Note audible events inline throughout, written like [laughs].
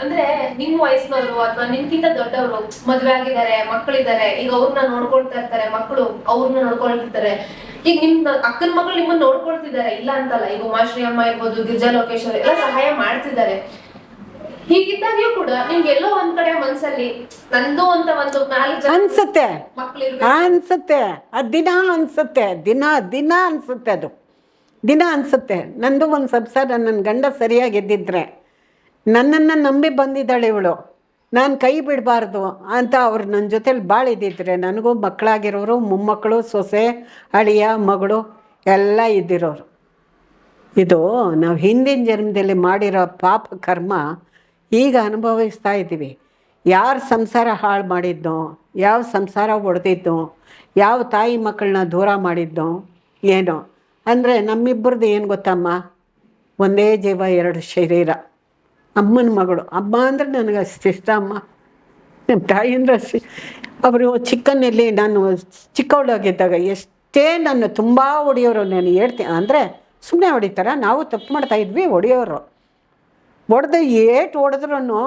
ಅಂದ್ರೆ ನಿಮ್ ವಯಸ್ಸಿನವರು ಅಥವಾ ನಿಮ್ಗಿಂತ ದೊಡ್ಡವರು ಮದ್ವೆ ಆಗಿದ್ದಾರೆ ಮಕ್ಕಳಿದ್ದಾರೆ ಈಗ ಅವ್ರನ್ನ ನೋಡ್ಕೊಳ್ತಾ ಇರ್ತಾರೆ ಮಕ್ಕಳು ಅವ್ರನ್ನ ನೋಡ್ಕೊಳ್ತಿರ್ತಾರೆ. ಈಗ ನಿಮ್ ಅಕ್ಕನ ಮಗಳು ನಿಮ್ಮನ್ನ ನೋಡ್ಕೊಳ್ತಿದ್ದಾರೆ ಇಲ್ಲ ಅಂತಲ್ಲ ಈಗ ಉಮಾಶ್ರೀ ಅಮ್ಮ ಇರ್ಬೋದು ಗಿರ್ಜಾ ಲೋಕೇಶ್ ಅವ್ರು ಎಲ್ಲ ಸಹಾಯ ಮಾಡ್ತಿದ್ದಾರೆ. ಹೀಗಿದ್ದಾಗ್ಯೂ ಕೂಡ ನಿಮ್ಗೆಲ್ಲೋ ಒಂದ್ ಕಡೆ ಮನ್ಸಲ್ಲಿ ನಂದು ಅಂತ ಒಂದು ಅನ್ಸುತ್ತೆ. ಅನ್ಸುತ್ತೆ. ಆ ದಿನ ಅನ್ಸುತ್ತೆ. ದಿನ ದಿನ ಅನ್ಸುತ್ತೆ ಅದು. ದಿನ ಅನ್ಸುತ್ತೆ. ನಂದು ಒಂದು ಸಂಸಾರ ನನ್ನ ಗಂಡ ಸರಿಯಾಗಿ ಇದ್ದಿದ್ರೆ ನನ್ನನ್ನು ನಂಬಿ ಬಂದಿದ್ದಾಳೆ ಇವಳು. ನಾನು ಕೈ ಬಿಡಬಾರ್ದು ಅಂತ ಅವ್ರು ನನ್ನ ಜೊತೇಲಿ ಭಾಳ ಇದ್ದಿದ್ರೆ ನನಗೂ ಮಕ್ಕಳಾಗಿರೋರು, ಮೊಮ್ಮಕ್ಕಳು, ಸೊಸೆ, ಅಳಿಯ, ಮಗಳು ಎಲ್ಲ ಇದ್ದಿರೋರು. ಇದು ನಾವು ಹಿಂದಿನ ಜನ್ಮದಲ್ಲಿ ಮಾಡಿರೋ ಪಾಪ ಕರ್ಮ ಈಗ ಅನುಭವಿಸ್ತಾ ಇದ್ದೀವಿ. ಯಾರು ಸಂಸಾರ ಹಾಳು ಮಾಡಿದ್ನೋ ಯಾವ ಸಂಸಾರ ಒಡೆದಿದ್ದೋ, ಯಾವ ತಾಯಿ ಮಕ್ಕಳನ್ನ ದೂರ ಮಾಡಿದ್ದು, ಏನೋ. ಅಂದರೆ ನಮ್ಮಿಬ್ಬರದ್ದು ಏನು ಗೊತ್ತಮ್ಮ? ಒಂದೇ ಜೀವ, ಎರಡು ಶರೀರ. ಅಮ್ಮನ ಮಗಳು. ಅಮ್ಮ ಅಂದರೆ ನನಗೆ ಅಷ್ಟು ಅಮ್ಮ. ನಮ್ಮ ತಾಯಿ ಅಂದ್ರೆ ಅಷ್ಟು. ಅವರು ಚಿಕ್ಕನಲ್ಲಿ ನಾನು ಚಿಕ್ಕವಳಾಗಿದ್ದಾಗ ಎಷ್ಟೇ ನನ್ನ ತುಂಬ ಹೊಡೆಯೋರು ನಾನು ಹೇಳ್ತೀನಿ ಅಂದರೆ ಸುಮ್ಮನೆ ಹೊಡಿತಾರ, ನಾವು ತಪ್ಪು ಮಾಡ್ತಾ ಇದ್ವಿ ಹೊಡೆಯೋರು ಹೊಡೆದು ಏಟು ಹೊಡೆದ್ರು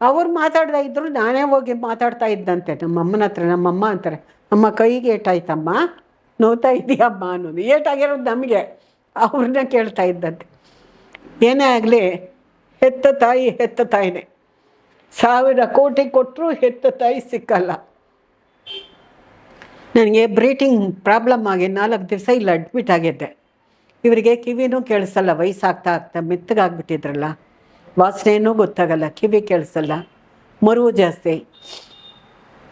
ಅವ್ರು ಮಾತಾಡ್ತಾ ಇದ್ರು, ನಾನೇ ಹೋಗಿ ಮಾತಾಡ್ತಾ ಇದ್ದಂತೆ. ನಮ್ಮ ಅಮ್ಮನ ಹತ್ರ ನಮ್ಮಮ್ಮ ಅಂತಾರೆ, ಅಮ್ಮ, ಕೈಗೆ ಏಟಾಯ್ತಮ್ಮ? ನೋವ್ತಾ ಇದೆಯಮ್ಮ? ಅನ್ನೋದು. ಏಟಾಗಿರೋದು ನಮಗೆ. ಅವ್ರನ್ನ ಕೇಳ್ತಾ ಇದ್ದಂತೆ. ಏನೇ ಆಗಲಿ ಹೆತ್ತ ತಾಯಿ ಹೆತ್ತ ತಾಯಿನೇ. ಸಾವಿರ ಕೋಟಿ ಕೊಟ್ಟರು ಹೆತ್ತ ತಾಯಿ ಸಿಕ್ಕಲ್ಲ. ನನಗೆ ಬ್ರೀತಿಂಗ್ ಪ್ರಾಬ್ಲಮ್ ಆಗಿ ನಾಲ್ಕು ದಿವಸ ಇಲ್ಲಿ ಅಡ್ಮಿಟ್ ಆಗಿದ್ದೆ. ಇವರಿಗೆ ಕಿವಿನೂ ಕೇಳಿಸಲ್ಲ, ವಯಸ್ಸಾಗ್ತಾ ಆಗ್ತಾ ಮೆತ್ತಗಾಗ್ಬಿಟ್ಟಿದ್ರಲ್ಲ. ವಾಸನೆಯೂ ಗೊತ್ತಾಗಲ್ಲ, ಕಿವಿ ಕೇಳಿಸಲ್ಲ, ಮರುವು ಜಾಸ್ತಿ.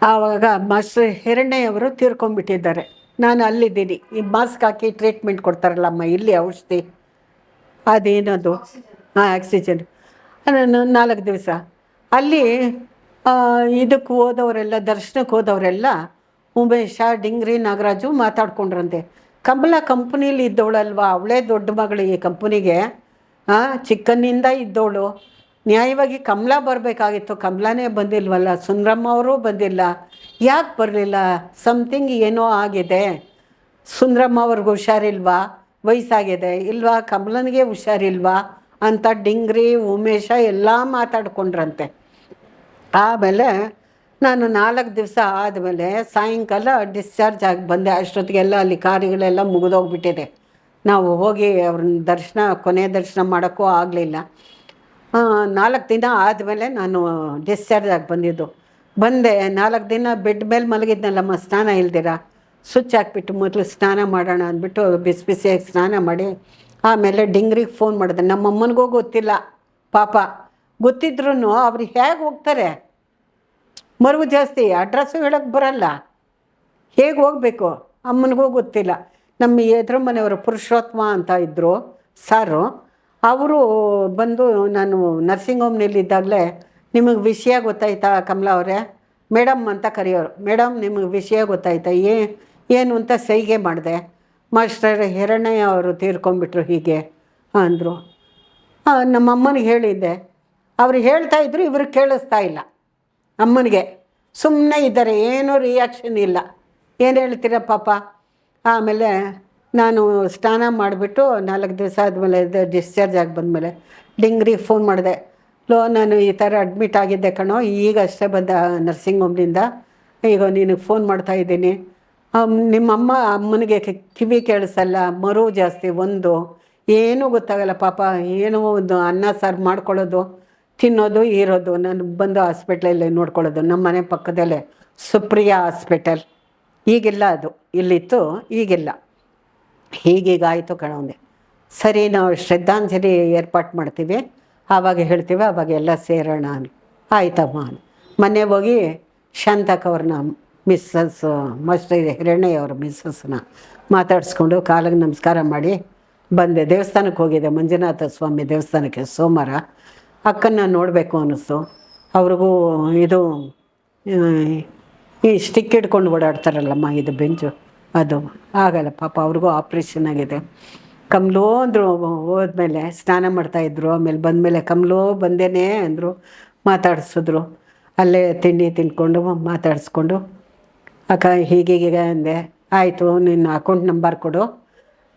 ಆವಾಗ ಮಾಸ್ಟರ್ ಹಿರಣ್ಣಯ್ಯವರು ತೀರ್ಕೊಂಡ್ಬಿಟ್ಟಿದ್ದಾರೆ. ನಾನು ಅಲ್ಲಿದ್ದೀನಿ. ಈ ಮಾಸ್ಕ್ ಹಾಕಿ ಟ್ರೀಟ್ಮೆಂಟ್ ಕೊಡ್ತಾರಲ್ಲಮ್ಮ, ಇಲ್ಲಿ ಔಷಧಿ. ಅದೇನದು? ಹಾಂ ಆಕ್ಸಿಜನ್. ನಾಲ್ಕು ದಿವಸ. ಅಲ್ಲಿ ಇದಕ್ಕೆ ಹೋದವರೆಲ್ಲ, ದರ್ಶನಕ್ಕೆ ಹೋದವರೆಲ್ಲ ಉಮೇಶ ಡಿಂಗ್ರಿ, ನಾಗರಾಜು ಮಾತಾಡ್ಕೊಂಡ್ರಂತೆ. ಕಮಲ ಕಂಪ್ನೀಲಿ ಇದ್ದವಳಲ್ವಾ? ಅವಳೇ ದೊಡ್ಡ ಮಗಳು ಈ ಕಂಪ್ನಿಗೆ. ಚಿಕ್ಕನ್ನಿಂದ ಇದ್ದವಳು. ನ್ಯಾಯವಾಗಿ ಕಮಲ ಬರಬೇಕಾಗಿತ್ತು. ಕಮಲಾನೇ ಬಂದಿಲ್ವಲ್ಲ? ಸುಂದ್ರಮ್ಮ ಅವರು ಬಂದಿಲ್ಲ. ಯಾಕೆ ಬರಲಿಲ್ಲ? ಸಮಥಿಂಗ್ ಏನೋ ಆಗಿದೆ. ಸುಂದ್ರಮ್ಮ ಅವ್ರಿಗೆ ಹುಷಾರಿಲ್ವಾ? ವಯಸ್ಸಾಗಿದೆ. ಇಲ್ವಾ? ಕಮಲನಿಗೆ ಹುಷಾರಿಲ್ವಾ? ಅಂತ ಡಿಂಗ್ರಿ, ಉಮೇಶ ಎಲ್ಲ ಮಾತಾಡ್ಕೊಂಡ್ರಂತೆ. ಆಮೇಲೆ ನಾನು ನಾಲ್ಕು ದಿವಸ ಆದಮೇಲೆ ಸಾಯಂಕಾಲ ಡಿಸ್ಚಾರ್ಜ್ ಆಗಿ ಬಂದೆ. ಅಷ್ಟೊತ್ತಿಗೆಲ್ಲ ಅಲ್ಲಿ ಕಾರ್ಯಗಳೆಲ್ಲ ಮುಗಿದೋಗ್ಬಿಟ್ಟಿದೆ. ನಾವು ಹೋಗಿ ಅವ್ರನ್ನ ದರ್ಶನ ಕೊನೆ ದರ್ಶನ ಮಾಡೋಕ್ಕೂ ಆಗಲಿಲ್ಲ. ನಾಲ್ಕು ದಿನ ಆದಮೇಲೆ ನಾನು ಡಿಸ್ಚಾರ್ಜ್ ಆಗಿ ಬಂದಿದ್ದು. ಬಂದೆ, ನಾಲ್ಕು ದಿನ ಬೆಡ್ ಮೇಲೆ ಮಲಗಿದ್ನಲ್ಲಮ್ಮ, ಸ್ನಾನ ಇಲ್ದಿರ? ಸ್ವಿಚ್ ಹಾಕ್ಬಿಟ್ಟು ಮೊದಲು ಸ್ನಾನ ಮಾಡೋಣ ಅಂದ್ಬಿಟ್ಟು ಬಿಸಿ ಬಿಸಿಯಾಗಿ ಸ್ನಾನ ಮಾಡಿ ಆಮೇಲೆ ಡಿಂಗ್ರಿಗೆ ಫೋನ್ ಮಾಡಿದೆ. ನಮ್ಮ ಅಮ್ಮನಿಗೂ ಗೊತ್ತಿಲ್ಲ. ಪಾಪ. ಗೊತ್ತಿದ್ರು ಅವ್ರು ಹೇಗೆ ಹೋಗ್ತಾರೆ? ಮರುವು ಜಾಸ್ತಿ. ಅಡ್ರೆಸ್ಸು ಹೇಳೋಕ್ಕೆ ಬರಲ್ಲ. ಹೇಗೆ ಹೋಗಬೇಕು? ಅಮ್ಮನಿಗೂ ಗೊತ್ತಿಲ್ಲ. ನಮ್ಮ ಎದುರು ಮನೆಯವರು ಪುರುಷೋತ್ತಮ ಅಂತ ಇದ್ದರು ಸಾರು. ಅವರು ಬಂದು ನಾನು ನರ್ಸಿಂಗ್ ಹೋಮ್ನಲ್ಲಿದ್ದಾಗಲೇ ನಿಮಗೆ ವಿಷಯ ಗೊತ್ತಾಯ್ತಾ ಕಮಲಾ ಅವರೇ? ಮೇಡಮ್ ಅಂತ ಕರೆಯೋರು. ಮೇಡಮ್, ನಿಮಗೆ ವಿಷಯ ಗೊತ್ತಾಯ್ತಾ? ಏನು ಅಂತ ಸೈಗೆ ಮಾಡಿದೆ. ಮಾಸ್ಟರ್ ಹಿರಣ್ಣಯ್ಯ ಅವರು ತೀರ್ಕೊಂಡ್ಬಿಟ್ರು ಹೀಗೆ ಅಂದರು. ನಮ್ಮ ಅಮ್ಮನಿಗೆ ಹೇಳಿದ್ದೆ. ಅವ್ರು ಹೇಳ್ತಾ ಇದ್ರು ಇವ್ರಿಗೆ ಕೇಳಿಸ್ತಾ ಇಲ್ಲ ಅಮ್ಮನಿಗೆ. ಸುಮ್ಮನೆ ಇದ್ದಾರೆ ಏನೂ ರಿಯಾಕ್ಷನ್ ಇಲ್ಲ. ಏನು ಹೇಳ್ತೀರ ಪಾಪ? ಆಮೇಲೆ ನಾನು ಸ್ನಾನ ಮಾಡಿಬಿಟ್ಟು ನಾಲ್ಕು ದಿವಸ ಆದಮೇಲೆ ಡಿಸ್ಚಾರ್ಜ್ ಆಗಿ ಬಂದಮೇಲೆ ಡಿಂಗ್ರಿಗೆ ಫೋನ್ ಮಾಡಿದೆ. ಲೋ ನಾನು ಈ ಥರ ಅಡ್ಮಿಟ್ ಆಗಿದ್ದೆ ಕಣೋ ಈಗ ಅಷ್ಟೇ ಬಂದ ನರ್ಸಿಂಗ್ ಹೋಮ್ನಿಂದ. ಈಗ ನಿನಗೆ ಫೋನ್ ಮಾಡ್ತಾ ಅಮ್, ನಿಮ್ಮಮ್ಮ ಅಮ್ಮನಿಗೆ ಕಿವಿ ಕೇಳಿಸಲ್ಲ, ಮರು ಜಾಸ್ತಿ, ಒಂದು. ಏನೂ ಗೊತ್ತಾಗಲ್ಲ ಪಾಪ, ಏನೋ ಒಂದು ಅನ್ನ, ಸಾರು ಮಾಡ್ಕೊಳ್ಳೋದು, ತಿನ್ನೋದು, ಇರೋದು. ನಾನು ಬಂದು ಹಾಸ್ಪಿಟ್ಲಲ್ಲಿ ನೋಡ್ಕೊಳ್ಳೋದು, ನಮ್ಮ ಮನೆ ಪಕ್ಕದಲ್ಲೇ ಸುಪ್ರಿಯಾ ಹಾಸ್ಪಿಟಲ್. ಈಗಿಲ್ಲ ಅದು, ಇಲ್ಲಿತ್ತು, ಈಗಿಲ್ಲ. ಹೀಗೀಗಾಯಿತು ಕಣವಂದೆ ಸರಿ, ನಾವು ಶ್ರದ್ಧಾಂಜಲಿ ಏರ್ಪಾಟ್ ಮಾಡ್ತೀವಿ. ಆವಾಗ ಹೇಳ್ತೀವಿ, ಆವಾಗ ಎಲ್ಲ ಸೇರೋಣ ಆಯ್ತಮ್ಮ. ಮನೆ ಮೊನ್ನೆ ಹೋಗಿ ಶಾಂತಕ್ ಮಿಸ್ಸಸ್ ಮಾಸ್ಟರ್ ಹಿರಣ್ಣಯ್ಯ ಅವ್ರ ಮಿಸ್ಸಸ್ನ ಮಾತಾಡಿಸ್ಕೊಂಡು ಕಾಲಿಗೆ ನಮಸ್ಕಾರ ಮಾಡಿ ಬಂದೆ. ದೇವಸ್ಥಾನಕ್ಕೆ ಹೋಗಿದ್ದೆ, ಮಂಜುನಾಥ ಸ್ವಾಮಿ ದೇವಸ್ಥಾನಕ್ಕೆ ಸೋಮವಾರ. ಅಕ್ಕನ್ನ ನೋಡಬೇಕು ಅನ್ನಿಸ್ತು. ಅವ್ರಿಗೂ ಇದು ಈ ಸ್ಟಿಕ್ ಇಟ್ಕೊಂಡು ಓಡಾಡ್ತಾರಲ್ಲಮ್ಮ, ಇದು ಬೆಂಚು, ಅದು. ಆಗಲ್ಲ ಪಾಪ, ಅವ್ರಿಗೂ ಆಪ್ರೇಷನ್ ಆಗಿದೆ. ಕಮಲೋ ಅಂದರು, ಹೋದ್ಮೇಲೆ ಸ್ನಾನ ಮಾಡ್ತಾಯಿದ್ರು ಆಮೇಲೆ ಬಂದಮೇಲೆ ಕಮಲೋ ಬಂದೇನೆ ಅಂದರು, ಮಾತಾಡಿಸಿದ್ರು. ಅಲ್ಲೇ ತಿಂಡಿ ತಿನ್ಕೊಂಡು ಮಾತಾಡಿಸ್ಕೊಂಡು ಅಕ್ಕ, ಹೀಗೆ ಅಂದೆ. ಆಯಿತು, ನಿನ್ನ ಅಕೌಂಟ್ ನಂಬರ್ ಕೊಡು.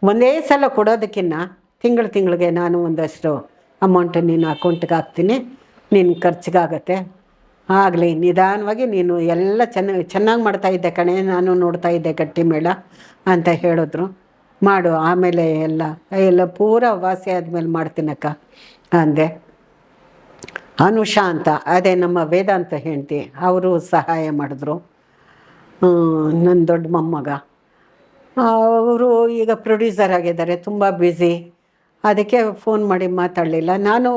ಒಂದೇ ಸಲ ಕೊಡೋದಕ್ಕಿನ್ನ ತಿಂಗಳು ತಿಂಗಳಿಗೆ ನಾನು ಒಂದಷ್ಟು ಅಮೌಂಟ್ ನಿನ್ನ ಅಕೌಂಟ್ಗೆ ಹಾಕ್ತೀನಿ. ನಿನ್ನ ಖರ್ಚಿಗಾಗತ್ತೆ ಆಗಲಿ, ನಿಧಾನವಾಗಿ ನೀನು ಎಲ್ಲ ಚೆನ್ನಾಗಿ ಚೆನ್ನಾಗಿ ಮಾಡ್ತಾ ಇದ್ದೆ ಕಣೆ. ನಾನು ನೋಡ್ತಾ ಇದ್ದೆ ಗಟ್ಟಿ ಮೇಳ ಅಂತ ಹೇಳಿದ್ರು. ಮಾಡು, ಆಮೇಲೆ ಎಲ್ಲ ಎಲ್ಲ ಪೂರ ವಾಸಿ ಆದಮೇಲೆ ಮಾಡ್ತೀನಕ್ಕ ಅಂದೆ. ಅನುಷಾ ಅಂತ, ಅದೇ ನಮ್ಮ ವೇದಾಂತ ಹೆಂಡತಿ, ಅವರು ಸಹಾಯ ಮಾಡಿದ್ರು. ನನ್ನ ದೊಡ್ಡ ಮೊಮ್ಮಗ. ಅವರು ಈಗ ಪ್ರೊಡ್ಯೂಸರ್ ಆಗಿದ್ದಾರೆ, ತುಂಬ ಬ್ಯುಸಿ ಅದಕ್ಕೆ ಫೋನ್ ಮಾಡಿ ಮಾತಾಡಲಿಲ್ಲ. ನಾನು,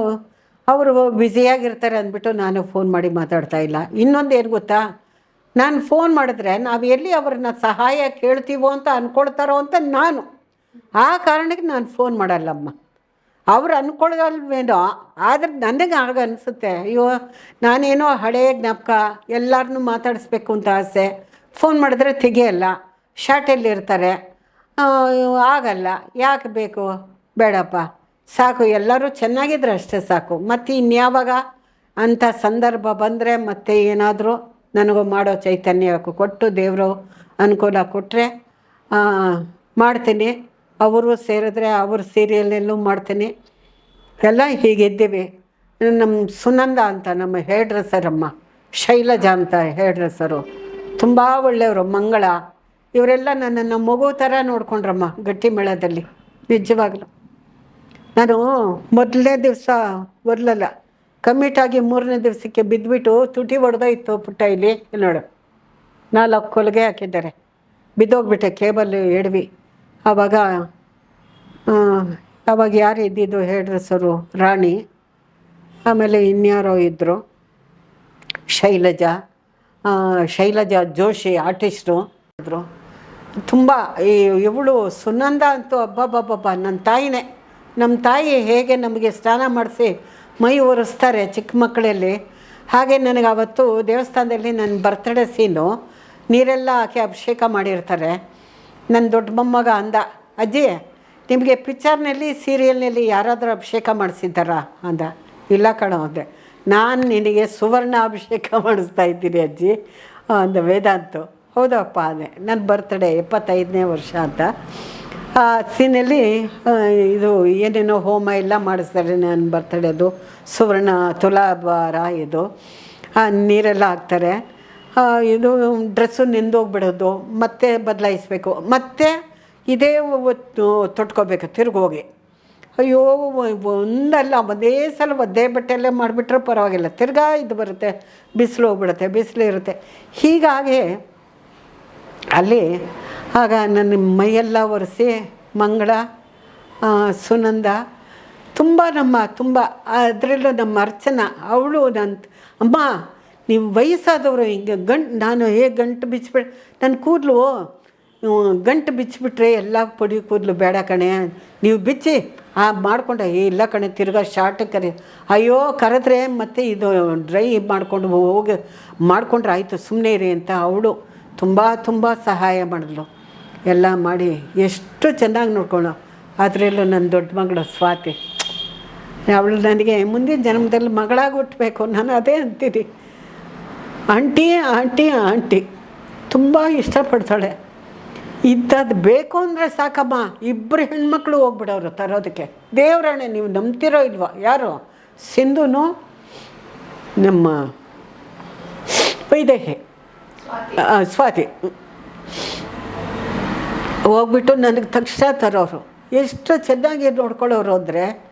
ಅವರು ಬ್ಯುಸಿಯಾಗಿರ್ತಾರೆ ಅಂದ್ಬಿಟ್ಟು ನಾನು ಫೋನ್ ಮಾಡಿ ಮಾತಾಡ್ತಾ ಇಲ್ಲ. ಇನ್ನೊಂದು ಏನು ಗೊತ್ತಾ? ನಾನು ಫೋನ್ ಮಾಡಿದ್ರೆ ನಾವು ಎಲ್ಲಿ ಅವ್ರನ್ನ ಸಹಾಯ ಕೇಳ್ತೀವೋ ಅಂತ ಅಂದ್ಕೊಳ್ತಾರೋ ಅಂತ ನಾನು. ಆ ಕಾರಣಕ್ಕೆ ನಾನು ಫೋನ್ ಮಾಡಲ್ಲಮ್ಮ. ಅವ್ರು ಅಂದ್ಕೊಳ್ಳಲ್ವೇನೋ ಆದರೆ ನನಗೆ ಆಗ ಅನಿಸುತ್ತೆ. ಅಯ್ಯೋ, ನಾನೇನೋ ಹಳೆಯ ಜ್ಞಾಪಕ ಎಲ್ಲರನ್ನೂ ಮಾತಾಡಿಸ್ಬೇಕು ಅಂತ ಆಸೆ. ಫೋನ್ ಮಾಡಿದ್ರೆ ತೆಗೆಯಲ್ಲ ಶಾರ್ಟಲ್ಲಿ ಇರ್ತಾರೆ. ಆಗಲ್ಲ, ಯಾಕೆ ಬೇಕು? ಬೇಡಪ್ಪ. ಸಾಕು, ಎಲ್ಲರೂ ಚೆನ್ನಾಗಿದ್ರೆ ಅಷ್ಟೇ ಸಾಕು. ಮತ್ತು ಇನ್ಯಾವಾಗ ಅಂಥ ಸಂದರ್ಭ ಬಂದರೆ ಮತ್ತೆ ಏನಾದರೂ ನನಗೂ ಮಾಡೋ ಚೈತನ್ಯ ಕೊಟ್ಟು ದೇವರು ಅನುಕೂಲ ಕೊಟ್ಟರೆ ಮಾಡ್ತೀನಿ. ಅವರು ಸೇರಿದ್ರೆ ಅವ್ರ ಸೀರಿಯಲ್ಲೆಲ್ಲೂ ಮಾಡ್ತೀನಿ. ಎಲ್ಲ ಹೀಗಿದ್ದೀವಿ. ನಮ್ಮ ಸುನಂದ ಅಂತ ನಮ್ಮ ಹೇರ್ ಡ್ರೆಸ್ಸರಮ್ಮ ಶೈಲಜಾ ಅಂತ ಹೇರ್ ಡ್ರೆಸ್ಸರು ತುಂಬ ಒಳ್ಳೆಯವರು, ಮಂಗಳ. ಇವರೆಲ್ಲ ನನ್ನನ್ನು ಮಗು ಥರ ನೋಡ್ಕೊಂಡ್ರಮ್ಮ ಗಟ್ಟಿ ಮೇಳದಲ್ಲಿ. ನಿಜವಾಗ್ಲೂ. ನಾನು ಮೊದಲನೇ ದಿವಸ ಬರಲಲ್ಲ ಕಮ್ಮಿಟಾಗಿ ಮೂರನೇ ದಿವಸಕ್ಕೆ ಬಿದ್ದುಬಿಟ್ಟು ತುಟಿ ಹೊಡೆದೋಯ್ತು ಪುಟ್ಟ ಇಲ್ಲಿ ನೋಡು. ನಾಲ್ಕು ಕೊಲ್ಗೆ ಹಾಕಿದ್ದಾರೆ. ಬಿದ್ದೋಗ್ಬಿಟ್ಟೆ, ಕೇಬಲ್ ಎಡವಿ. ಆವಾಗ ಆವಾಗ ಯಾರು ಇದ್ದಿದ್ದು ಹೇರ್ ಸರು ರಾಣಿ. ಆಮೇಲೆ ಇನ್ಯಾರೋ ಇದ್ದರು ಶೈಲಜಾ. ಶೈಲಜಾ ಜೋಶಿ ಆರ್ಟಿಸ್ಟು. ಇದ್ರು. ತುಂಬ, ಈ, ಇವಳು ಸುನಂದ ಅಂತೂ ಅಬ್ಬಬ್ಬಬ್ಬ ನನ್ನ ತಾಯಿನೇ. ನಮ್ಮ ತಾಯಿ ಹೇಗೆ ನಮಗೆ ಸ್ನಾನ ಮಾಡಿಸಿ ಮೈ ಒರೆಸ್ತಾರೆ ಚಿಕ್ಕ ಮಕ್ಕಳಲ್ಲಿ. ಹಾಗೆ ನನಗೆ ಅವತ್ತು ದೇವಸ್ಥಾನದಲ್ಲಿ ನನ್ನ ಬರ್ತ್ಡೇ ಸೀನು ನೀರೆಲ್ಲ ಹಾಕಿ ಅಭಿಷೇಕ ಮಾಡಿರ್ತಾರೆ. ನನ್ನ ದೊಡ್ಡ ಮೊಮ್ಮಗ ಅಂದ, ಅಜ್ಜಿ, ನಿಮಗೆ ಪಿಕ್ಚರ್ನಲ್ಲಿ ಸೀರಿಯಲ್ನಲ್ಲಿ ಯಾರಾದರೂ ಅಭಿಷೇಕ ಮಾಡಿಸಿದ್ದಾರಾ? ಅಂದ, ಇಲ್ಲ ಕಣೋ, ಅಂದೆ. ನಾನು ನಿನಗೆ ಸುವರ್ಣ ಅಭಿಷೇಕ [laughs] ಮಾಡಿಸ್ತಾ ಇದ್ದೀನಿ ಅಜ್ಜಿ. ಅಂದ ವೇದಾಂತು. ಹೌದಪ್ಪ ಅದೇ. ನನ್ನ ಬರ್ತ್ಡೇ ಎಪ್ಪತ್ತೈದನೇ ವರ್ಷ ಅಂತ. ಆ ಸೀನಲ್ಲಿ ಇದು ಏನೇನೋ ಹೋಮ ಎಲ್ಲ ಮಾಡಿಸ್ತಾರೆ ನನ್ನ ಬರ್ತಡೇದು ಸುವರ್ಣ ತುಲಾಭಾರ ಇದು. ನೀರೆಲ್ಲ ಹಾಕ್ತಾರೆ. ಇದು ಡ್ರೆಸ್ಸು ನಿಂದೋಗ್ಬಿಡೋದು. ಮತ್ತೆ ಬದಲಾಯಿಸ್ಬೇಕು. ಮತ್ತೆ ಇದೇ ಒತ್ತು ತೊಟ್ಕೋಬೇಕು, ತಿರ್ಗೋಗಿ. ಅಯ್ಯೋ, ಒಂದಲ್ಲ, ಒಂದೇ ಸಲ ಒದ್ದೇ ಬಟ್ಟೆಯಲ್ಲೇ ಮಾಡಿಬಿಟ್ರೆ ಪರವಾಗಿಲ್ಲ. ತಿರ್ಗಾ ಇದು ಬರುತ್ತೆ, ಬಿಸಿಲು ಹೋಗ್ಬಿಡುತ್ತೆ, ಬಿಸಿಲು ಇರುತ್ತೆ. ಹೀಗಾಗಿ ಅಲ್ಲಿ ಆಗ ನನ್ನ ಮೈಯೆಲ್ಲ ಒರೆಸಿ ಮಂಗಳ ಸುನಂದ, ತುಂಬ ನಮ್ಮ, ತುಂಬ ಅದರಲ್ಲೂ ನಮ್ಮ ಅರ್ಚನಾ, ಅವಳು ನನ್ನ ಅಮ್ಮ, ನೀವು ವಯಸ್ಸಾದವರು ಹಿಂಗೆ ಗಂಟು, ನಾನು ಹೇಗೆ ಗಂಟು ಬಿಚ್ಚಿಬಿಡ, ನನ್ನ ಕೂದಲು ಗಂಟು ಬಿಚ್ಚಿಬಿಟ್ರೆ ಎಲ್ಲ ಪೊಡಿ ಕೂದಲು ಬೇಡ ಕಣೆ, ನೀವು ಬಿಚ್ಚಿ ಆ ಮಾಡಿಕೊಂಡೆ ಇಲ್ಲ ಕಣೆ, ತಿರ್ಗಾ ಶಾರ್ಟ್ ಕರೆ. ಅಯ್ಯೋ, ಕರೆದ್ರೆ ಮತ್ತೆ ಇದು ಡ್ರೈ ಮಾಡಿಕೊಂಡು ಹೋಗಿ, ಮಾಡಿಕೊಂಡ್ರೆ ಆಯಿತು ಸುಮ್ಮನೆ ಇರಿ ಅಂತ ಅವಳು ತುಂಬ ತುಂಬ ಸಹಾಯ ಮಾಡಿದ್ಲು. ಎಲ್ಲ ಮಾಡಿ, ಎಷ್ಟು ಚೆನ್ನಾಗಿ ನೋಡ್ಕೊಳ್ಳೋ ಅದರಲ್ಲೂ ನನ್ನ ದೊಡ್ಡ ಮಗಳು ಸ್ವಾತಿ. ಅವಳು ನನಗೆ ಮುಂದಿನ ಜನ್ಮದಲ್ಲಿ ಮಗಳಾಗಿ ಹುಟ್ಟಬೇಕು ನಾನು ಅದೇ ಅಂತೀನಿ. Aunty aunty aunty. ತುಂಬ ಇಷ್ಟಪಡ್ತಾಳೆ. ಇಂಥದ್ದು ಬೇಕು ಅಂದರೆ ಸಾಕಮ್ಮ. ಇಬ್ಬರು ಹೆಣ್ಮಕ್ಳು ಹೋಗ್ಬಿಡೋರು ತರೋದಕ್ಕೆ. ದೇವರಾಣೆ ನೀವು ನಂಬ್ತಿರೋ ಇಲ್ವಾ? ಯಾರು? ಸಿಂಧುನು ನಮ್ಮ ವೈದೇಹಿ. ಸ್ವಾತಿ. ಹೋಗ್ಬಿಟ್ಟು ನನಗೆ ತಕ್ಷಣ ತರೋರು. ಎಷ್ಟು ಚೆನ್ನಾಗಿ ನೋಡ್ಕೊಳ್ಳೋರು ಅಂದರೆ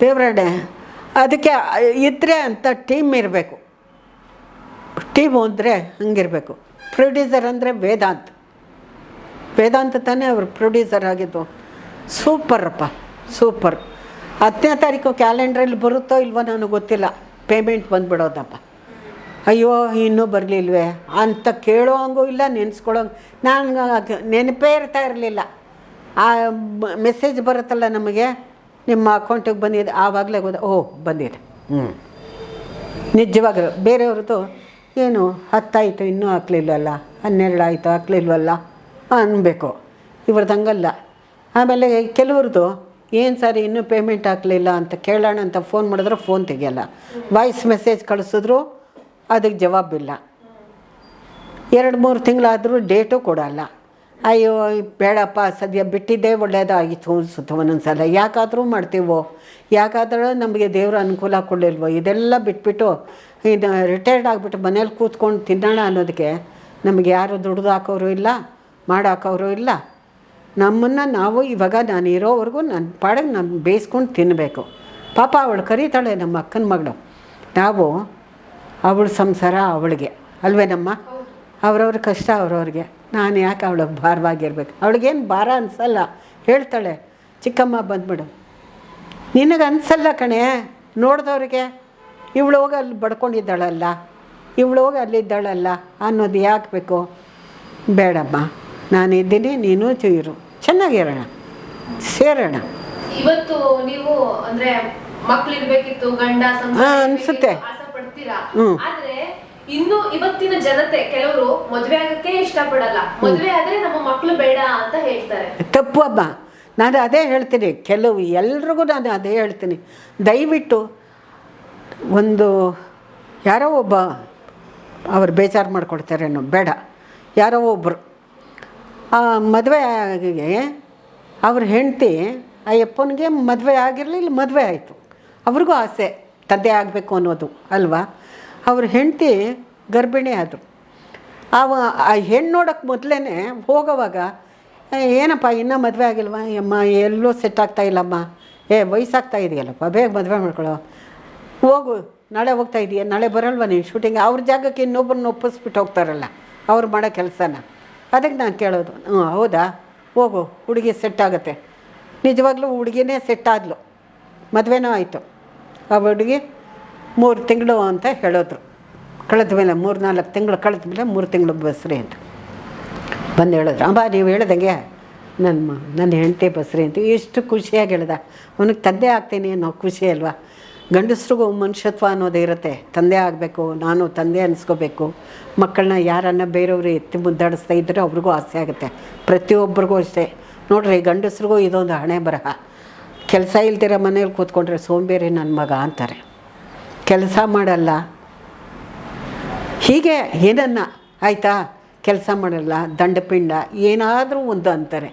ದೇವರಾಣೆ ಅದಕ್ಕೆ ಇದ್ದರೆ ಅಂತ ಟೀಮ್ ಇರಬೇಕು. ಟೀಮು ಅಂದರೆ ಹಂಗಿರಬೇಕು. ಪ್ರೊಡ್ಯೂಸರ್ ಅಂದರೆ ವೇದಾಂತ್. ವೇದಾಂತ ತಾನೇ ಅವರು ಪ್ರೊಡ್ಯೂಸರ್ ಆಗಿದ್ದು. ಸೂಪರಪ್ಪ, ಸೂಪರ್. ಹತ್ತನೇ ತಾರೀಕು ಕ್ಯಾಲೆಂಡ್ರಲ್ಲಿ ಬರುತ್ತೋ ಇಲ್ವೋ ನನಗೆ ಗೊತ್ತಿಲ್ಲ. ಪೇಮೆಂಟ್ ಬಂದುಬಿಡೋದಪ್ಪ. ಅಯ್ಯೋ, ಇನ್ನೂ ಬರಲಿಲ್ವೇ? ಅಂತ ಕೇಳೋ ಹಂಗೂ ಇಲ್ಲ, ನೆನೆಸ್ಕೊಳ್ಳೋ ನಾನು ನೆನಪೇ ಇರ್ತಾ ಇರಲಿಲ್ಲ. ಆ ಮೆಸೇಜ್ ಬರುತ್ತಲ್ಲ ನಮಗೆ, ನಿಮ್ಮ ಅಕೌಂಟಿಗೆ ಬಂದಿದೆ, ಆವಾಗಲೇ ಗೊತ್ತ ಓಹ್, ಬಂದಿದೆ. ಹ್ಞೂ ನಿಜವಾಗ್ಲೂ, ಬೇರೆಯವ್ರದ್ದು ಏನು, ಹತ್ತಾಯಿತು, ಇನ್ನೂ ಹಾಕ್ಲಿಲ್ವಲ್ಲ? ಹನ್ನೆರಡು ಆಯಿತು ಹಾಕ್ಲಿಲ್ವಲ್ಲ? ಅನ್ಬೇಕು. ಇವ್ರದ್ದು ಹಂಗಲ್ಲ. ಆಮೇಲೆ ಕೆಲವ್ರದ್ದು ಏನು ಸರ್, ಇನ್ನೂ ಪೇಮೆಂಟ್ ಹಾಕಲಿಲ್ಲ ಅಂತ ಕೇಳೋಣ ಅಂತ ಫೋನ್ ಮಾಡಿದ್ರೆ ಫೋನ್ ತೆಗಿಯಲ್ಲ. ವಾಯ್ಸ್ ಮೆಸೇಜ್ ಕಳಿಸಿದ್ರು ಅದಕ್ಕೆ ಜವಾಬಿಲ್ಲ ಎರಡು ಮೂರು ತಿಂಗಳಾದರೂ ಡೇಟು ಕೊಡಲ್ಲ. ಅಯ್ಯೋ, ಬೇಡಪ್ಪ, ಸದ್ಯ ಬಿಟ್ಟಿದ್ದೇ ಒಳ್ಳೇದಾಗಿತ್ತು ಅನ್ಸುತ್ತೆ ಒಂದೊಂದ್ಸಲ. ಯಾಕಾದರೂ ಮಾಡ್ತೀವೋ? ಯಾಕಾದರೂ ನಮಗೆ ದೇವ್ರ ಅನುಕೂಲ ಕೊಡಲಿಲ್ವೋ? ಇದೆಲ್ಲ ಬಿಟ್ಬಿಟ್ಟು ಇದು ರಿಟೈರ್ಡ್ ಆಗಿಬಿಟ್ಟು ಮನೇಲಿ ಕೂತ್ಕೊಂಡು ತಿನ್ನೋಣ ಅನ್ನೋದಕ್ಕೆ ನಮಗೆ ಯಾರು ದುಡ್ದು ಹಾಕೋರು ಇಲ್ಲ. ಮಾಡಾಕೋರು ಇಲ್ಲ. ನಮ್ಮನ್ನು ನಾವು ಇವಾಗ ನಾನು ಇರೋವರೆಗೂ ನನ್ನ ಪಾಡಿಗೆ ನಾನು ಬೇಯಿಸ್ಕೊಂಡು ತಿನ್ನಬೇಕು ಪಾಪ ಅವಳು ಕರೀತಾಳೆ ನಮ್ಮ ಅಕ್ಕನ ಮಗಳು. ನಾವು ಅವಳ ಸಂಸಾರ ಅವಳಿಗೆ. ಅಲ್ವೇನಮ್ಮ ಅವ್ರವ್ರ ಕಷ್ಟ ಅವ್ರವ್ರಿಗೆ. ನಾನು ಯಾಕೆ ಅವಳಿಗೆ ಭಾರವಾಗಿರ್ಬೇಕು? ಅವಳಿಗೇನು ಭಾರ ಅನಿಸಲ್ಲ. ಹೇಳ್ತಾಳೆ, ಚಿಕ್ಕಮ್ಮ ಬಂದ್ಬಿಡು. ನಿನಗೆ ಅನಿಸಲ್ಲ ಕಣೆ, ನೋಡಿದವ್ರಿಗೆ. ಇವಳು ಹೋಗಿ ಅಲ್ಲಿ ಬಡ್ಕೊಂಡಿದ್ದಾಳಲ್ಲ. ಇವಳು ಹೋಗಿ ಅಲ್ಲಿದ್ದಾಳಲ್ಲ ಅನ್ನೋದು ಯಾಕೆ ಬೇಕು? ಬೇಡಮ್ಮ. ನಾನು ಇದ್ದೀನಿ ನೀನು ಇರು. ಚೆನ್ನಾಗಿರೋಣ ಸೇರೋಣ. ಇವತ್ತು ನೀವು ಅಂದ್ರೆ ಮಕ್ಳಿರ್ಬೇಕಿತ್ತು ಗಂಡ ಸಂಸಾರ ಹಾ, ಅನ್ಸುತ್ತೆ. ಆದ್ರೆ ಇನ್ನು ಇವತ್ತಿನ ಜನತೆ ಕೆಲವರು ಮದುವೆ ಆಗಕ್ಕೆ ಇಷ್ಟಪಡಲ್ಲ. ಮದುವೆ ಆದ್ರೆ ನಮ್ಮ ಮಕ್ಕಳು ಬೇಡ ಅಂತ ಹೇಳ್ತಾರೆ. ತಪ್ಪು ಅಮ್ಮ ನಾನು ಅದೇ ಹೇಳ್ತೀನಿ ಕೆಲವು ಎಲ್ರಿಗೂ ನಾನು ಅದೇ ಹೇಳ್ತೀನಿ. ದಯವಿಟ್ಟು ಒಂದು ಯಾರೋ ಒಬ್ಬ ಅವ್ರು ಬೇಜಾರು ಮಾಡ್ಕೊಡ್ತಾರೇನೋ ಬೇಡ. ಯಾರೋ ಒಬ್ಬರು ಮದುವೆ ಆಗಿ ಅವ್ರ ಹೆಂಡತಿ ಆ ಯಪ್ಪನಿಗೆ ಮದುವೆ ಆಗಿರಲಿಲ್ಲ ಮದುವೆ ಆಯಿತು. ಅವ್ರಿಗೂ ಆಸೆ ತಂದೆ ಆಗಬೇಕು ಅನ್ನೋದು ಅಲ್ವಾ? ಅವ್ರ ಹೆಂಡತಿ ಗರ್ಭಿಣಿ ಆದರು. ಅವ ಆ ಹೆಣ್ಣು ನೋಡೋಕ್ಕೆ ಮೊದಲೇ ಹೋಗೋವಾಗ "ಏ, ಏನಪ್ಪ ಇನ್ನೂ ಮದುವೆ ಆಗಿಲ್ವಾ? ಅಮ್ಮ ಎಲ್ಲೂ ಸೆಟ್ ಆಗ್ತಾ ಇಲ್ಲಮ್ಮ. ಏ ವಯಸ್ಸಾಗ್ತಾ ಇದೆಯಲ್ಲಪ್ಪ ಬೇಗ ಮದುವೆ ಮಾಡ್ಕೊಳ್ಳೋ ಹೋಗು ನಾಳೆ ಹೋಗ್ತಾ ಇದೀಯ ನಾಳೆ ಬರಲ್ವ ನೀನು ಶೂಟಿಂಗ್ ಅವ್ರ ಜಾಗಕ್ಕೆ ಇನ್ನೊಬ್ಬರನ್ನ ಒಪ್ಪಿಸ್ಬಿಟ್ಟು ಹೋಗ್ತಾರಲ್ಲ ಅವ್ರು ಮಾಡೋ ಕೆಲಸನ. ಅದಕ್ಕೆ ನಾನು ಕೇಳೋದು, ಹ್ಞೂ, ಹೌದಾ? ಹೋಗು, ಹುಡುಗಿ ಸೆಟ್ ಆಗುತ್ತೆ. ನಿಜವಾಗ್ಲೂ ಹುಡುಗಿನೇ ಸೆಟ್ ಆದ್ಲು. ಮದುವೆನೂ ಆಯಿತು. ಆ ಹುಡುಗಿ ಮೂರು ತಿಂಗಳು ಅಂತ ಹೇಳಿದ್ರು. ಕಳೆದ ಮೇಲೆ ಮೂರು, ನಾಲ್ಕು ತಿಂಗಳು, ಕಳೆದ ಮೇಲೆ ಮೂರು ತಿಂಗಳು ಬಸ್ರಿ ಅಂತ. ಬಂದು ಹೇಳಿದ್ರು ಅಮ್ಮ ನೀವು ಹೇಳ್ದಂಗೆ ನನ್ನ ನನ್ನ ಹೆಂಡತಿ ಬಸ್ರಿ ಅಂತ. ಎಷ್ಟು ಖುಷಿಯಾಗಿ ಹೇಳ್ದ. ಅವನಿಗೆ ತಂದೆ ಆಗ್ತೀನಿ ಅನ್ನೋ ಖುಷಿ ಅಲ್ವಾ? ಗಂಡಸ್ರಿಗೂ ಮನುಷ್ಯತ್ವ ಅನ್ನೋದು ಇರುತ್ತೆ. ತಂದೆ ಆಗಬೇಕು, ನಾನು ತಂದೆ ಅನಿಸ್ಕೋಬೇಕು. ಮಕ್ಕಳನ್ನ ಯಾರನ್ನ ಬೇರೆಯವರು ಎತ್ತಿ ಮುದ್ದಾಡಿಸ್ತಾ ಇದ್ದರೆ ಅವ್ರಿಗೂ ಆಸೆ ಆಗುತ್ತೆ. ಪ್ರತಿಯೊಬ್ಬರಿಗೂ ಅಷ್ಟೇ. ನೋಡ್ರಿ, ಗಂಡಸ್ರಿಗೂ ಇದೊಂದು ಹಣೆ ಬರಹ. ಕೆಲಸ ಇಲ್ದಿರ ಮನೇಲಿ ಕೂತ್ಕೊಂಡ್ರೆ ಸೋಂಬೇರಿ ನನ್ನ ಮಗ ಅಂತಾರೆ. ಕೆಲಸ ಮಾಡಲ್ಲ. ಹೀಗೆ ಏನನ್ನ? ಆಯಿತಾ? ಕೆಲಸ ಮಾಡಲ್ಲ, ದಂಡಪಿಂಡ, ಏನಾದರೂ ಒಂದು ಅಂತಾರೆ.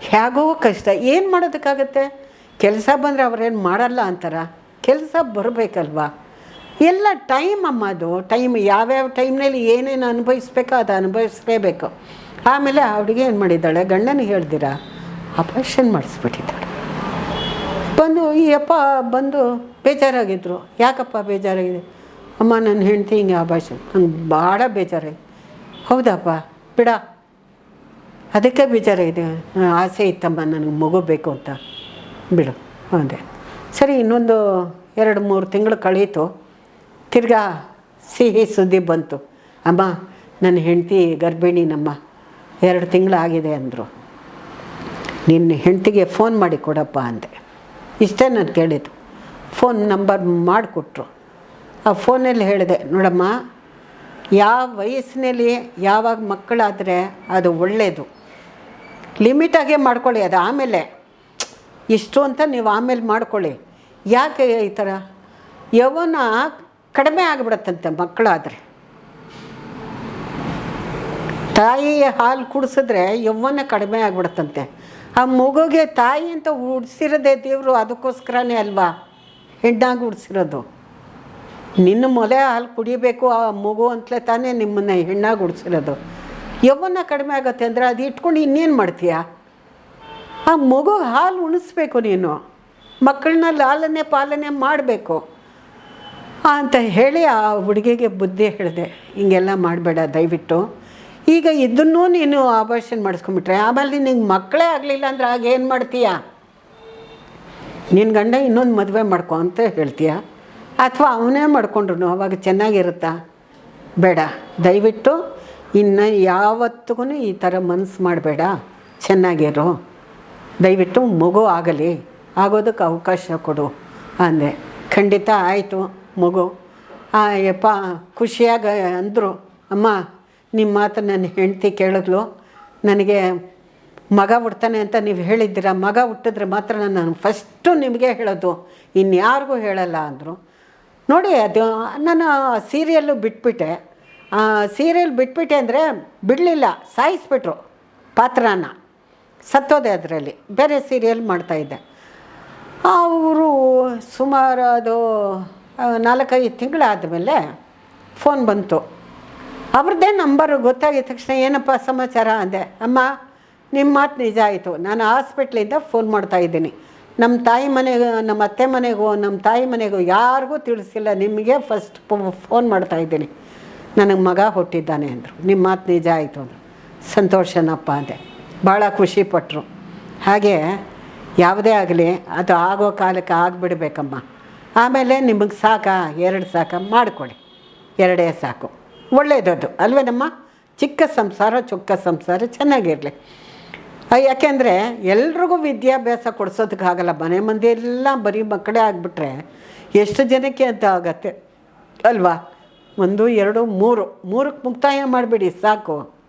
ಹೇಗೋ ಕಷ್ಟ. ಏನು ಮಾಡೋದಕ್ಕಾಗತ್ತೆ? ಕೆಲಸ ಬಂದರೆ ಅವ್ರೇನು ಮಾಡಲ್ಲ ಅಂತಾರ? ಕೆಲಸ ಬರಬೇಕಲ್ವಾ? ಎಲ್ಲ ಟೈಮ್ ಅಮ್ಮ ಅದು ಟೈಮ್ ಯಾವ್ಯಾವ ಟೈಮ್ನಲ್ಲಿ ಏನೇನು ಅನುಭವಿಸ್ಬೇಕೋ ಅದು ಅನುಭವಿಸಲೇಬೇಕು. ಆಮೇಲೆ ಹುಡುಗಿ ಏನು ಮಾಡಿದ್ದಾಳೆ? ಗಂಡನ ಹೇಳ್ದಿರಾ? ಆಪರೇಷನ್ ಮಾಡಿಸ್ಬಿಟ್ಟಿದ್ದಾಳೆ. ಬಂದು, ಈ ಅಪ್ಪ ಬಂದು ಬೇಜಾರಾಗಿದ್ದರು ಯಾಕಪ್ಪ ಬೇಜಾರಾಗಿದೆ? ಅಮ್ಮ ನನ್ನ ಹೆಂಡ್ತಿ ಹಿಂಗೆ ಆಭಾಷನ್ ನಂಗೆ ಭಾಳ ಬೇಜಾರಾಗಿದೆ ಹೌದಪ್ಪ, ಬಿಡ. ಅದಕ್ಕೆ ಬೇಜಾರಾಗಿದೆ. ಆಸೆ ಇತ್ತಮ್ಮ, ನನಗೆ ಮಗು ಬೇಕು ಅಂತ. ಬಿಡು. ಅಂದೆ. ಸರಿ, ಇನ್ನೊಂದು ಎರಡು ಮೂರು ತಿಂಗಳು ಕಳೀತು. ತಿರ್ಗಾ ಸಿಹಿ ಸುದ್ದಿ ಬಂತು. ಅಮ್ಮ, ನನ್ನ ಹೆಂಡತಿ ಗರ್ಭಿಣಿನಮ್ಮ, ಎರಡು ತಿಂಗಳಾಗಿದೆ ಅಂದರು. ನಿನ್ನ ಹೆಂಡತಿಗೆ ಫೋನ್ ಮಾಡಿ ಕೊಡಪ್ಪ ಅಂದೆ. ಇಷ್ಟೇ ನಾನು ಕೇಳಿದ್ದು. ಫೋನ್ ನಂಬರ್ ಮಾಡಿಕೊಟ್ರು. ಆ ಫೋನಲ್ಲಿ ಹೇಳಿದೆ, ನೋಡಮ್ಮ, ಯಾವ ವಯಸ್ಸಿನಲ್ಲಿ ಯಾವಾಗ ಮಕ್ಕಳಾದರೆ ಅದು ಒಳ್ಳೆಯದು ಲಿಮಿಟಾಗೇ ಮಾಡ್ಕೊಳ್ಳಿ, ಅದು ಆಮೇಲೆ. ಇಷ್ಟು ಅಂತ ನೀವು ಆಮೇಲೆ ಮಾಡ್ಕೊಳ್ಳಿ. ಯಾಕೆ ಈ ಥರ? ಯೌವನ ಕಡಿಮೆ ಆಗಿಬಿಡತ್ತಂತೆ ಮಕ್ಕಳಾದರೆ. ತಾಯಿ ಹಾಲು ಕುಡಿಸಿದ್ರೆ ಯೌವನ ಕಡಿಮೆ ಆಗಿಬಿಡತ್ತಂತೆ. ಆ ಮಗುಗೆ ತಾಯಿ ಅಂತ ಉಡ್ಸಿರೋದೇ ದೇವರು, ಅದಕ್ಕೋಸ್ಕರನೇ ಅಲ್ವಾ? ಹೆಣ್ಣಾಗಿ ಉಡ್ಸಿರೋದು. ನಿನ್ನ ಮೊಲೆ ಹಾಲು ಕುಡಿಬೇಕು, ಆ ಮಗು ಅಂತಲೇ ತಾನೇ ನಿಮ್ಮನ್ನು ಹೆಣ್ಣಾಗಿ ಉಡ್ಸಿರೋದು. ಯೌವನ ಕಡಿಮೆ ಆಗುತ್ತೆ ಅಂದರೆ ಅದು ಇಟ್ಕೊಂಡು ಇನ್ನೇನು ಮಾಡ್ತೀಯ? ಆ ಮಗುಗೆ ಹಾಲು ಉಣಿಸ್ಬೇಕು ನೀನು. ಮಕ್ಕಳನ್ನ ಲಾಲನೆ ಪಾಲನೆ ಮಾಡಬೇಕು. ಅಂತ ಹೇಳಿ ಆ ಹುಡುಗಿಗೆ ಬುದ್ಧಿ ಹೇಳಿದೆ, ಹಿಂಗೆಲ್ಲ ಮಾಡಬೇಡ, ದಯವಿಟ್ಟು. ಈಗ ಇದನ್ನೂ ನೀನು ಆಪರೇಷನ್ ಮಾಡಿಸ್ಕೊಂಬಿಟ್ರೆ ಆಮೇಲೆ ನಿನಗೆ ಮಕ್ಕಳೇ ಆಗಲಿಲ್ಲ ಅಂದ್ರೆ ಆಗ ಏನು ಮಾಡ್ತೀಯ? ನಿನ್ನ ಗಂಡ ಇನ್ನೊಂದು ಮದುವೆ ಮಾಡ್ಕೊ ಅಂತ ಹೇಳ್ತೀಯ? ಅಥವಾ ಅವನೇ ಮಾಡ್ಕೊಂಡ್ರು ಅವಾಗ ಚೆನ್ನಾಗಿರುತ್ತಾ? ಬೇಡ, ದಯವಿಟ್ಟು, ಇನ್ನು ಯಾವತ್ತಿಗೂ ಈ ಥರ ಮನಸ್ಸು ಮಾಡಬೇಡ. ಚೆನ್ನಾಗಿರು. ದಯವಿಟ್ಟು ಮಗು ಆಗಲಿ, ಆಗೋದಕ್ಕೆ ಅವಕಾಶ ಕೊಡು ಅಂದೆ. ಖಂಡಿತ ಆಯಿತು ಮಗು. ಯಪ್ಪ, ಖುಷಿಯಾಗ ಅಂದರು, ಅಮ್ಮ ನಿಮ್ಮ ಮಾತು ನನ್ನ ಹೆಂಡ್ತಿ ಕೇಳಿದ್ಲು. ನನಗೆ ಮಗ ಹುಡ್ತಾನೆ ಅಂತ ನೀವು ಹೇಳಿದ್ದೀರ? ಮಗ ಹುಟ್ಟಿದ್ರೆ ಮಾತ್ರ ನಾನು ಫಸ್ಟು ನಿಮಗೆ ಹೇಳೋದು. ಇನ್ಯಾರಿಗೂ ಹೇಳಲ್ಲ ಅಂದರು. ನೋಡಿ, ಅದು ನಾನು ಸೀರಿಯಲ್ಲು ಬಿಟ್ಬಿಟ್ಟೆ. ಸೀರಿಯಲ್ ಬಿಟ್ಬಿಟ್ಟೆ ಅಂದರೆ ಬಿಡಲಿಲ್ಲ, ಸಾಯಿಸ್ಬಿಟ್ರು ಪಾತ್ರನ. ಸತ್ತೋದೆ ಅದರಲ್ಲಿ. ಬೇರೆ ಸೀರಿಯಲ್ ಮಾಡ್ತಾಯಿದ್ದೆ ಅವರು ಸುಮಾರು ಅದು ನಾಲ್ಕೈದು ತಿಂಗಳಾದಮೇಲೆ ಫೋನ್ ಬಂತು. ಅವ್ರದ್ದೇ ನಂಬರು ಗೊತ್ತಾಗಿದ ತಕ್ಷಣ ಏನಪ್ಪ ಸಮಾಚಾರ ಅಂದೆ, ಅಮ್ಮ ನಿಮ್ಮ ಮಾತು ನಿಜ ಆಯಿತು. ನಾನು ಹಾಸ್ಪಿಟ್ಲಿಂದ ಫೋನ್ ಮಾಡ್ತಾ ಇದ್ದೀನಿ. ನಮ್ಮ ತಾಯಿ ಮನೆಗೂ ನಮ್ಮ ಅತ್ತೆ ಮನೆಗೂ ನಮ್ಮ ತಾಯಿ ಮನೆಗೂ ಯಾರಿಗೂ ತಿಳಿಸಿಲ್ಲ. ನಿಮಗೆ ಫಸ್ಟ್ ಫೋನ್ ಮಾಡ್ತಾ ಇದ್ದೀನಿ. ನನಗೆ ಮಗ ಹುಟ್ಟಿದ್ದಾನೆ ಅಂದರು. ನಿಮ್ಮ ಮಾತು ನಿಜ ಆಯಿತು ಅಂದರು. ಸಂತೋಷನಪ್ಪ, ಅಂದೆ. ಭಾಳ ಖುಷಿಪಟ್ಟರು ಹಾಗೆ ಯಾವುದೇ ಆಗಲಿ, ಅದು ಆಗೋ ಕಾಲಕ್ಕೆ ಆಗಿಬಿಡ್ಬೇಕಮ್ಮ. ಆಮೇಲೆ ನಿಮಗೆ ಸಾಕಾ, ಎರಡು ಸಾಕ ಮಾಡಿಕೊಡಿ ಎರಡೇ ಸಾಕು. ಒಳ್ಳೆಯದದು ಅಲ್ವೇನಮ್ಮ? ಚಿಕ್ಕ ಸಂಸಾರ, ಚೊಕ್ಕ ಸಂಸಾರ ಚೆನ್ನಾಗಿರಲಿ. ಯಾಕೆಂದರೆ ಎಲ್ರಿಗೂ ವಿದ್ಯಾಭ್ಯಾಸ ಕೊಡ್ಸೋದಕ್ಕಾಗಲ್ಲ. ಮನೆ ಮಂದಿ ಎಲ್ಲ ಬರೀ ಮಕ್ಕಳೇ ಆಗಿಬಿಟ್ರೆ ಎಷ್ಟು ಜನಕ್ಕೆ ಅಂತ ಆಗತ್ತೆ? ಅಲ್ವಾ? ಒಂದು, ಎರಡು, ಮೂರು. ಮೂರಕ್ಕೆ ಮುಕ್ತಾಯ ಮಾಡಿಬಿಡಿ, ಸಾಕು.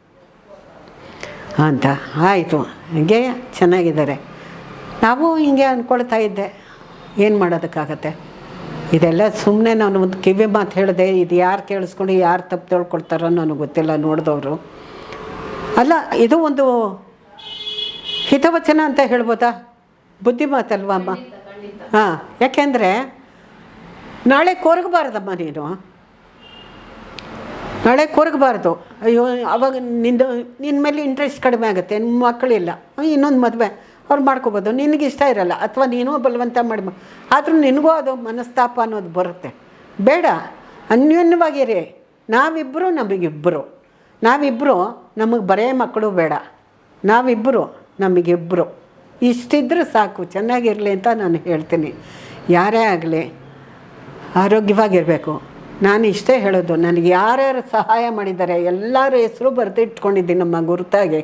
ಅಂತ. ಆಯಿತು. ಹಂಗೆ ಚೆನ್ನಾಗಿದ್ದಾರೆ. ನಾವು ಹಿಂಗೆ ಅಂದ್ಕೊಳ್ತಾ ಇದ್ದೆ. ಏನು ಮಾಡೋದಕ್ಕಾಗತ್ತೆ? ಇದೆಲ್ಲ ಸುಮ್ಮನೆ ನಾನು ಒಂದು ಕಿವಿ ಮಾತು ಹೇಳಿದೆ ಇದು ಯಾರು ಕೇಳಿಸ್ಕೊಂಡು ಯಾರು ತಪ್ಪು ತಿಳ್ಕೊಳ್ತಾರೋ ನನಗೆ ಗೊತ್ತಿಲ್ಲ ನೋಡಿದವರು. ಅಲ್ಲ ಇದು ಒಂದು ಹಿತವಚನ ಅಂತ ಹೇಳ್ಬೋದಾ? ಬುದ್ಧಿ ಮಾತಲ್ವಾ ಅಮ್ಮ? ಹಾಂ ಯಾಕೆಂದರೆ ನಾಳೆ ಕೊರಗಬಾರ್ದಮ್ಮ ನೀನು. ನಾಳೆ ಕೊರಗಬಾರ್ದು. ಅಯ್ಯೋ, ಅವಾಗ ನಿಂದು ನಿನ್ನ ಮೇಲೆ ಇಂಟ್ರೆಸ್ಟ್ ಕಡಿಮೆ ಆಗುತ್ತೆ ನಿಮ್ಮ ಮಕ್ಕಳಿಲ್ಲ ಇನ್ನೊಂದು ಮದುವೆ, ಅವ್ರು ಮಾಡ್ಕೋಬೋದು. ನಿನಗೆ ಇಷ್ಟ ಇರಲ್ಲ, ಅಥವಾ ನೀನು ಬಲವಂತ ಮಾಡಿ ಆದರೂ ನಿನಗೂ ಅದು ಮನಸ್ತಾಪ ಅನ್ನೋದು ಬರುತ್ತೆ. ಬೇಡ ಅನ್ಯೋನ್ಯವಾಗಿರಿ ನಾವಿಬ್ಬರು ನಮಗಿಬ್ಬರು ನಾವಿಬ್ಬರು ನಮಗೆ ಬರೇ ಮಕ್ಕಳು ಬೇಡ. ನಾವಿಬ್ಬರು ನಮಗಿಬ್ಬರು ಇಷ್ಟಿದ್ರೆ ಸಾಕು, ಚೆನ್ನಾಗಿರಲಿ ಅಂತ ನಾನು ಹೇಳ್ತೀನಿ. ಯಾರೇ ಆಗಲಿ, ಆರೋಗ್ಯವಾಗಿರಬೇಕು. ನಾನು ಇಷ್ಟೇ ಹೇಳೋದು. ನನಗೆ ಯಾರ್ಯಾರು ಸಹಾಯ ಮಾಡಿದ್ದಾರೆ ಎಲ್ಲರ ಹೆಸರು ಬರೆದಿಟ್ಕೊಂಡಿದ್ದೀನಿ ನಮ್ಮ ಗುರುತಾಗಿ.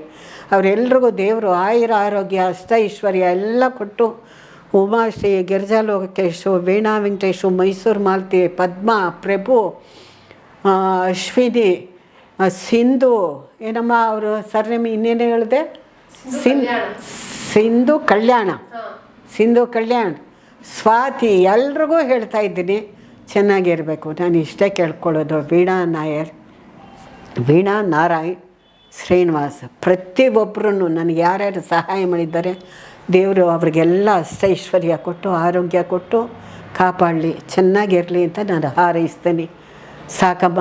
ಅವರೆಲ್ರಿಗೂ ದೇವರು ಆಯುರ ಆರೋಗ್ಯ ಅಷ್ಟ ಐಶ್ವರ್ಯ ಎಲ್ಲ ಕೊಟ್ಟು ಉಮಾಶ್ರೀ ಗಿರಿಜಾ ಲೋಕೇಶು ವೀಣಾ ವೆಂಕಟೇಶು ಮೈಸೂರು ಮಾಲ್ತಿ ಪದ್ಮ ಪ್ರಭು ಅಶ್ವಿನಿ ಸಿಂಧು ಏನಮ್ಮ ಅವರು ಸರ್ನೇಮ್ ಇನ್ನೇನು ಹೇಳಿದೆ? ಸಿನ್ ಸಿಂಧು ಕಲ್ಯಾಣ. ಸಿಂಧು ಕಲ್ಯಾಣ. ಸ್ವಾತಿ ಎಲ್ರಿಗೂ ಹೇಳ್ತಾ ಇದ್ದೀನಿ. ಚೆನ್ನಾಗಿರಬೇಕು. ನಾನು ಇಷ್ಟೇ ಕೇಳ್ಕೊಳ್ಳೋದು. ವೀಣಾ ನಾಯರ್. ವೀಣಾ ನಾರಾಯಣ್ ಶ್ರೀನಿವಾಸ್. ಪ್ರತಿಯೊಬ್ಬರೂ ನನಗೆ ಯಾರ್ಯಾರು ಸಹಾಯ ಮಾಡಿದ್ದಾರೆ, ದೇವರು ಅವ್ರಿಗೆಲ್ಲ ಅಷ್ಟೈಶ್ವರ್ಯ ಕೊಟ್ಟು, ಆರೋಗ್ಯ ಕೊಟ್ಟು, ಕಾಪಾಡಲಿ, ಚೆನ್ನಾಗಿರಲಿ ಅಂತ ನಾನು ಹಾರೈಸ್ತೀನಿ. ಸಾಕಮ್ಮ.